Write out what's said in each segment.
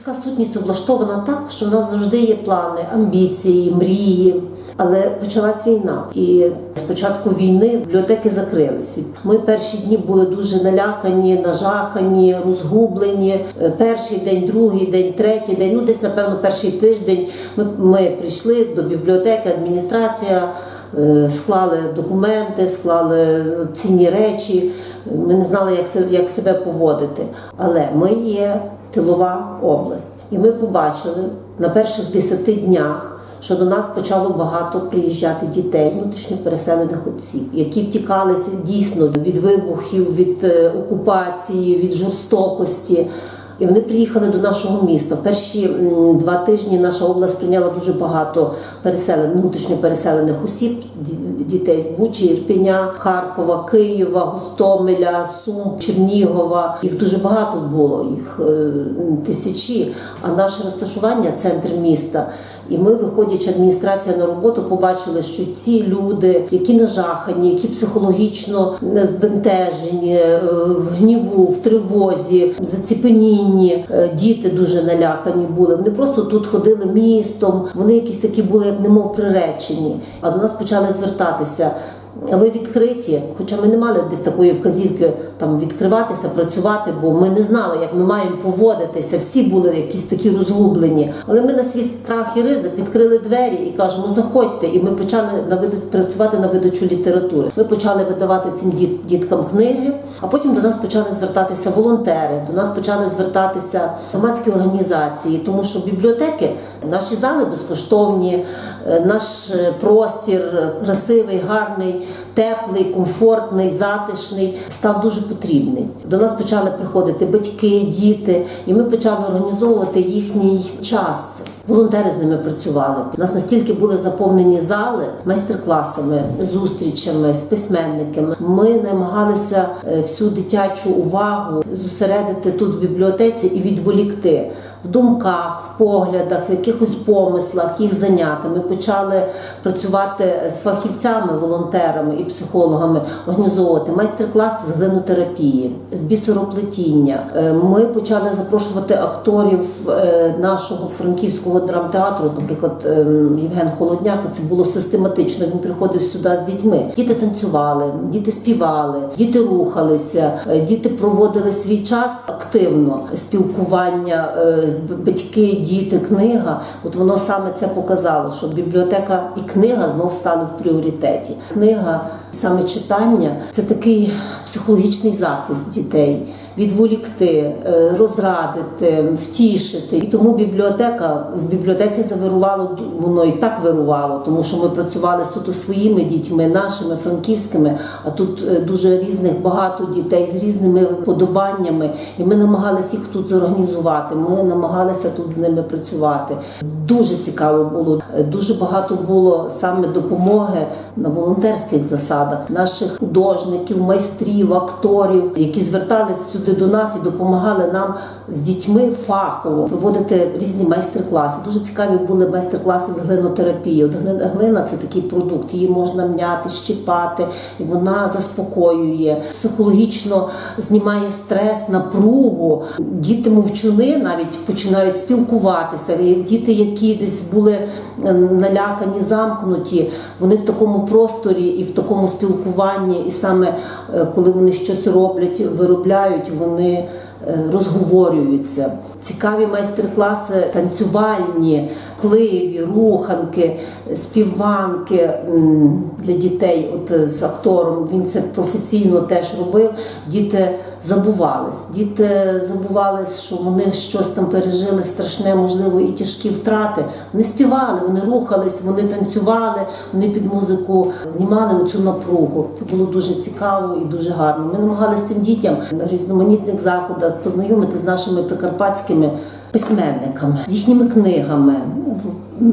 Людська сутність облаштована так, що в нас завжди є плани, амбіції, мрії. Але почалась війна, і з початку війни бібліотеки закрились. Ми перші дні були дуже налякані, нажахані, розгублені. Е, Перший день, другий день, третій день. Ну десь напевно перший тиждень. Ми, ми прийшли до бібліотеки, адміністрація склали документи, склали цінні речі. Ми не знали, як як себе поводити. Але ми є тилова область, і ми побачили на перших 10 днях що до нас почало багато приїжджати дітей, внутрішньо переселених осіб, які втікалися дійсно від вибухів, від е, окупації, від жорстокості. І вони приїхали до нашого міста. Перші два тижні наша область прийняла дуже багато переселених, внутрішньо переселених осіб, дітей з Бучі, Ірпеня, Харкова, Києва, Гостомеля, Сум, Чернігова. Їх дуже багато було, їх е, тисячі. А наше розташування центр міста. І ми, виходячи адміністрація на роботу, побачили, що ці люди, які нажахані, які психологічно збентежені, е, в гніву, в тривозі, заціпенінні, е, діти дуже налякані були. Вони просто тут ходили містом. Вони якісь такі були, як немов приречені. А до нас почали звертатися. Ви відкриті, хоча ми не мали десь такої вказівки там відкриватися, працювати, бо ми не знали, як ми маємо поводитися. Всі були якісь такі розгублені. Але ми на свій страх і ризик відкрили двері і кажемо, заходьте. І ми почали на виду- працювати на видачу літератури. Ми почали видавати цим діт- діткам книги, а потім до нас почали звертатися волонтери, до нас почали звертатися громадські організації, тому що бібліотеки, наші зали безкоштовні, е, наш е, простір е, красивий, гарний, теплий, комфортний, затишний, став дуже потрібний. До нас почали приходити батьки, діти, і ми почали організовувати їхній час. Волонтери з ними працювали. У нас настільки були заповнені зали майстер-класами, зустрічами з письменниками. Ми намагалися е, всю дитячу увагу зосередити тут в бібліотеці і відволікти в думках, в поглядах, в якихось помислах їх зайняти. Ми почали працювати з фахівцями, волонтерами і психологами, організовувати майстер-класи з глинотерапії, з бісероплетіння. Е, Ми почали запрошувати акторів е, нашого франківського драмтеатру, наприклад, ем, Євген Холодняк. Це було систематично. Він приходив сюди з дітьми. Діти танцювали, діти співали, діти рухалися, е, діти проводили свій час активно. Спілкування е, батьки, діти, книга. От воно саме це показало, що бібліотека і книга знов стали в пріоритеті. Книга, саме читання, це такий психологічний захист дітей. Відволікти, е, розрадити, втішити. І тому бібліотека в бібліотеці завирувало воно і так вирувало, тому що ми працювали суто своїми дітьми, нашими франківськими. А тут е, дуже різних багато дітей з різними вподобаннями. І ми намагалися їх тут зорганізувати. Ми намагалися тут з ними працювати. Дуже цікаво було. Е, Дуже багато було саме допомоги на волонтерських засадах наших художників, майстрів, акторів, які зверталися сюди до нас і допомагали нам з дітьми фахово проводити різні майстер-класи. Дуже цікаві були майстер-класи з глинотерапії. От глина- це такий продукт, її можна м'яти, щипати, і вона заспокоює, психологічно знімає стрес, напругу. Діти мовчуни навіть починають спілкуватися. І Діти, які десь були е, налякані, замкнуті, вони в такому просторі і в такому спілкуванні, і саме е, коли вони щось роблять, виробляють, вони розговорюються. Цікаві майстер-класи, танцювальні, кливі, руханки, співанки для дітей. От е, з актором він це професійно теж робив. Діти забувались. Діти забувались, що вони щось там пережили страшне, можливо, і тяжкі втрати. Вони співали, вони рухались, вони танцювали, вони під музику знімали оцю напругу. Це було дуже цікаво і дуже гарно. Ми намагалися цим дітям на різноманітних заходах познайомити з нашими прикарпатськими письменниками, з їхніми книгами,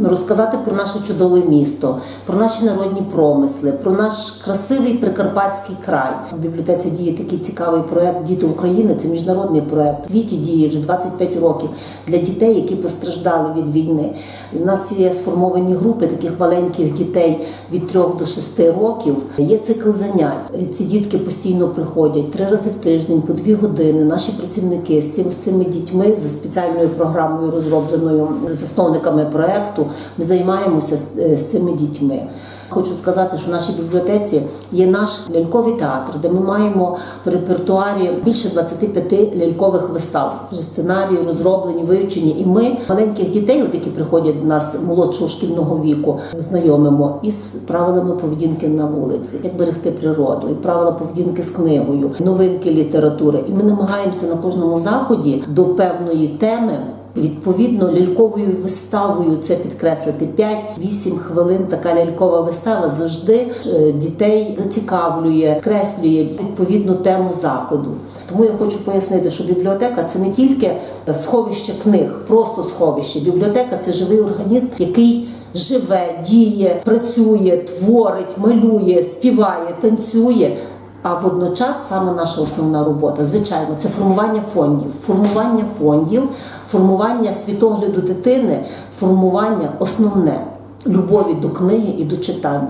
розказати про наше чудове місто, про наші народні промисли, про наш красивий прикарпатський край. В бібліотеці діє такий цікавий проект Діти України. Це міжнародний проект. В Світі діє вже 25 років для дітей, які постраждали від війни. У нас є сформовані групи таких маленьких дітей від 3 до 6 років. Є цикл занять. Ці дітки постійно приходять три рази в тиждень, по дві години. Наші працівники з цими дітьми за спеціальною інтегрованою програмою, розробленою засновниками проекту. Ми займаємося е, з цими дітьми. Хочу сказати, що в нашій бібліотеці є наш ляльковий театр, де ми маємо в репертуарі більше 25 лялькових вистав. Вже сценарії розроблені, вивчені. І ми маленьких дітей, які приходять до нас молодшого шкільного віку, знайомимо із правилами поведінки на вулиці, як берегти природу, і правила поведінки з книгою, новинки літератури. І ми намагаємося на кожному заході до певної теми. Відповідно, ляльковою виставою це підкреслити 5-8 хвилин. Така лялькова вистава завжди е, дітей зацікавлює, креслює відповідну тему заходу. Тому я хочу пояснити, що бібліотека це не тільки сховище книг, просто сховище. Бібліотека це живий організм, який живе, діє, працює, творить, малює, співає, танцює. А водночас саме наша основна робота, звичайно, це формування фондів, формування фондів, формування світогляду дитини, формування основне любові до книги і до читання.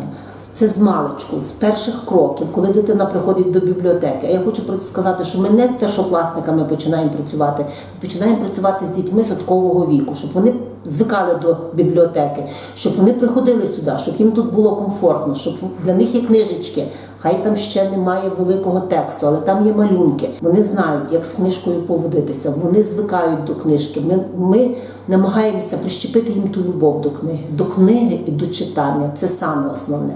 Це з маличку, з перших кроків, коли дитина приходить до бібліотеки. А я хочу сказати, що ми не з першокласниками починаємо працювати, ми починаємо працювати з дітьми садкового віку, щоб вони звикали до бібліотеки, щоб вони приходили сюди, щоб їм тут було комфортно, щоб для них є книжечки. Хай там ще немає великого тексту, але там є малюнки. Вони знають, як з книжкою поводитися. Вони звикають до книжки. Ми, ми намагаємося прищепити їм ту любов до книги, до книги і до читання. Це саме основне.